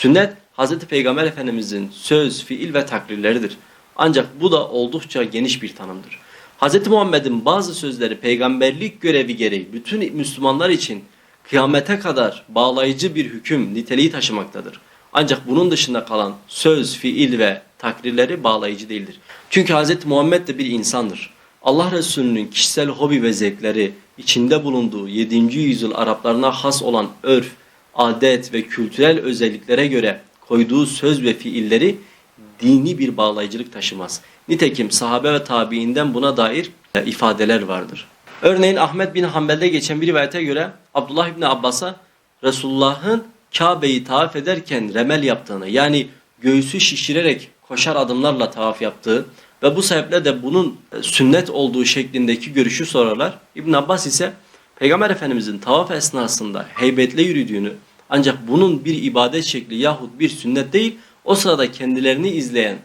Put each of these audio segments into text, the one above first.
Sünnet Hz. Peygamber Efendimizin söz, fiil ve takrirleridir. Ancak bu da oldukça geniş bir tanımdır. Hz. Muhammed'in bazı sözleri peygamberlik görevi gereği bütün Müslümanlar için kıyamete kadar bağlayıcı bir hüküm niteliği taşımaktadır. Ancak bunun dışında kalan söz, fiil ve takrirleri bağlayıcı değildir. Çünkü Hz. Muhammed de bir insandır. Allah Resulü'nün kişisel hobi ve zevkleri içinde bulunduğu 7. yüzyıl Araplarına has olan örf, adet ve kültürel özelliklere göre koyduğu söz ve fiilleri dini bir bağlayıcılık taşımaz. Nitekim sahabe ve tabiinden buna dair e, ifadeler vardır. Örneğin Ahmet bin Hanbel'de geçen bir rivayete göre Abdullah İbni Abbas'a Resulullah'ın Kabe'yi tavaf ederken remel yaptığını yani göğsü şişirerek koşar adımlarla tavaf yaptığı ve bu sebeple de bunun e, sünnet olduğu şeklindeki görüşü sorarlar. İbn Abbas ise Peygamber Efendimizin tavaf esnasında heybetle yürüdüğünü ancak bunun bir ibadet şekli yahut bir sünnet değil o sırada kendilerini izleyen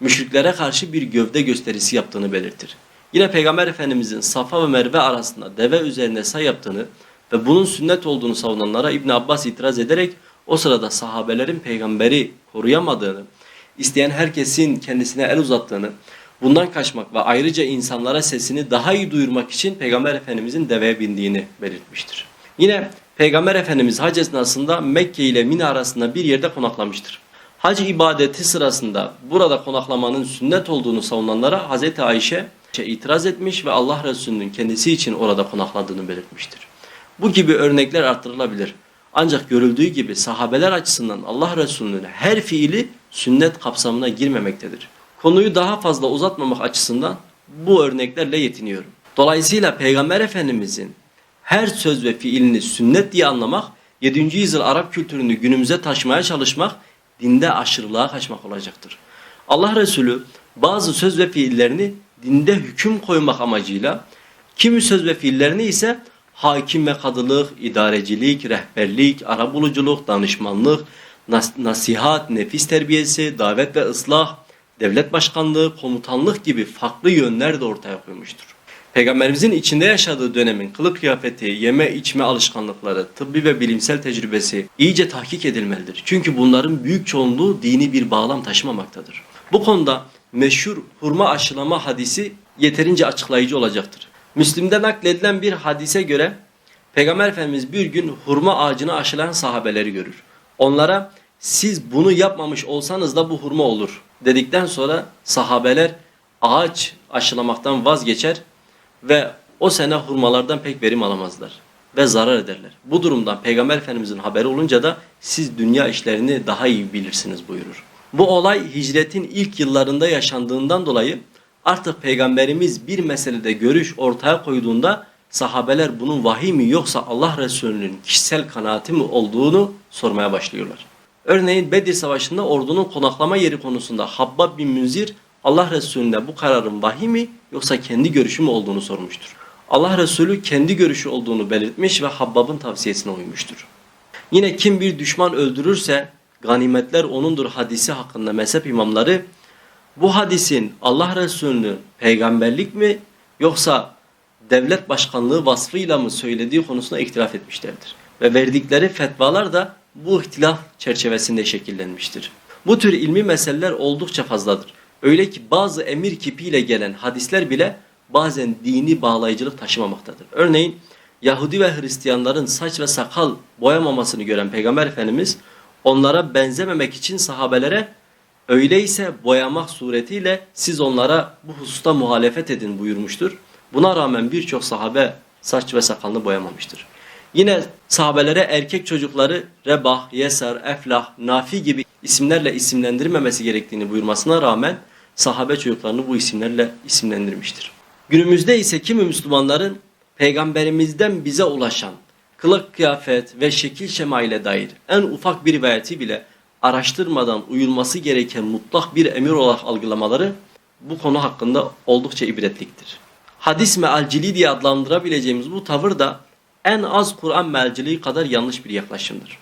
müşriklere karşı bir gövde gösterisi yaptığını belirtir. Yine Peygamber Efendimizin Safa ve Merve arasında deve üzerine say yaptığını ve bunun sünnet olduğunu savunanlara İbn Abbas itiraz ederek o sırada sahabelerin peygamberi koruyamadığını, isteyen herkesin kendisine el uzattığını, bundan kaçmak ve ayrıca insanlara sesini daha iyi duyurmak için Peygamber Efendimizin deveye bindiğini belirtmiştir. Yine Peygamber Efendimiz hac esnasında Mekke ile Mina arasında bir yerde konaklamıştır. Hac ibadeti sırasında burada konaklamanın sünnet olduğunu savunanlara Hz. Ayşe itiraz etmiş ve Allah Resulü'nün kendisi için orada konakladığını belirtmiştir. Bu gibi örnekler artırılabilir. Ancak görüldüğü gibi sahabeler açısından Allah Resulü'nün her fiili sünnet kapsamına girmemektedir. Konuyu daha fazla uzatmamak açısından bu örneklerle yetiniyorum. Dolayısıyla Peygamber Efendimizin her söz ve fiilini sünnet diye anlamak, 7. yüzyıl Arap kültürünü günümüze taşımaya çalışmak, dinde aşırılığa kaçmak olacaktır. Allah Resulü bazı söz ve fiillerini dinde hüküm koymak amacıyla, kimi söz ve fiillerini ise hakim ve kadılık, idarecilik, rehberlik, arabuluculuk, danışmanlık, nas nasihat, nefis terbiyesi, davet ve ıslah, devlet başkanlığı, komutanlık gibi farklı yönler de ortaya koymuştur. Peygamberimizin içinde yaşadığı dönemin kılık kıyafeti, yeme içme alışkanlıkları, tıbbi ve bilimsel tecrübesi iyice tahkik edilmelidir. Çünkü bunların büyük çoğunluğu dini bir bağlam taşımamaktadır. Bu konuda meşhur hurma aşılama hadisi yeterince açıklayıcı olacaktır. Müslim'de nakledilen bir hadise göre Peygamber Efendimiz bir gün hurma ağacını aşılayan sahabeleri görür. Onlara siz bunu yapmamış olsanız da bu hurma olur dedikten sonra sahabeler ağaç aşılamaktan vazgeçer ve o sene hurmalardan pek verim alamazlar ve zarar ederler. Bu durumdan Peygamber Efendimizin haberi olunca da siz dünya işlerini daha iyi bilirsiniz buyurur. Bu olay hicretin ilk yıllarında yaşandığından dolayı artık Peygamberimiz bir meselede görüş ortaya koyduğunda sahabeler bunun vahiy mi yoksa Allah Resulü'nün kişisel kanaati mi olduğunu sormaya başlıyorlar. Örneğin Bedir Savaşı'nda ordunun konaklama yeri konusunda Habbab bin Münzir Allah Resulü'nde bu kararın vahiy mi yoksa kendi görüşü mü olduğunu sormuştur. Allah Resulü kendi görüşü olduğunu belirtmiş ve Habbab'ın tavsiyesine uymuştur. Yine kim bir düşman öldürürse ganimetler onundur hadisi hakkında mezhep imamları bu hadisin Allah Resulü'nün peygamberlik mi yoksa devlet başkanlığı vasfıyla mı söylediği konusunda ihtilaf etmişlerdir. Ve verdikleri fetvalar da bu ihtilaf çerçevesinde şekillenmiştir. Bu tür ilmi meseleler oldukça fazladır. Öyle ki bazı emir kipiyle gelen hadisler bile bazen dini bağlayıcılık taşımamaktadır. Örneğin Yahudi ve Hristiyanların saç ve sakal boyamamasını gören Peygamber Efendimiz onlara benzememek için sahabelere öyleyse boyamak suretiyle siz onlara bu hususta muhalefet edin buyurmuştur. Buna rağmen birçok sahabe saç ve sakalını boyamamıştır. Yine sahabelere erkek çocukları Rebah, Yesar, Eflah, Nafi gibi isimlerle isimlendirmemesi gerektiğini buyurmasına rağmen sahabe çocuklarını bu isimlerle isimlendirmiştir. Günümüzde ise kimi Müslümanların peygamberimizden bize ulaşan kılık kıyafet ve şekil şema ile dair en ufak bir rivayeti bile araştırmadan uyulması gereken mutlak bir emir olarak algılamaları bu konu hakkında oldukça ibretliktir. Hadis mealciliği diye adlandırabileceğimiz bu tavır da en az Kur'an mealciliği kadar yanlış bir yaklaşımdır.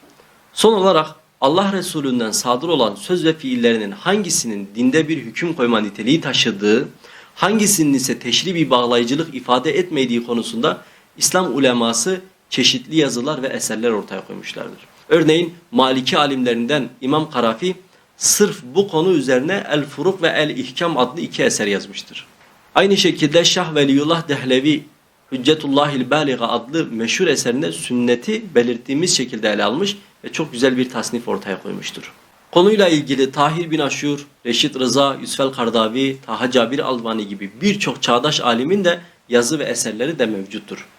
Son olarak Allah Resulü'nden sadır olan söz ve fiillerinin hangisinin dinde bir hüküm koyma niteliği taşıdığı, hangisinin ise teşri bir bağlayıcılık ifade etmediği konusunda İslam uleması çeşitli yazılar ve eserler ortaya koymuşlardır. Örneğin Maliki alimlerinden İmam Karafi sırf bu konu üzerine El Furuk ve El İhkam adlı iki eser yazmıştır. Aynı şekilde Şah Veliyullah Dehlevi Hüccetullahil Baliga adlı meşhur eserinde sünneti belirttiğimiz şekilde ele almış ve çok güzel bir tasnif ortaya koymuştur. Konuyla ilgili Tahir bin Aşur, Reşit Rıza, Yusufel Kardavi, Taha Cabir Albani gibi birçok çağdaş alimin de yazı ve eserleri de mevcuttur.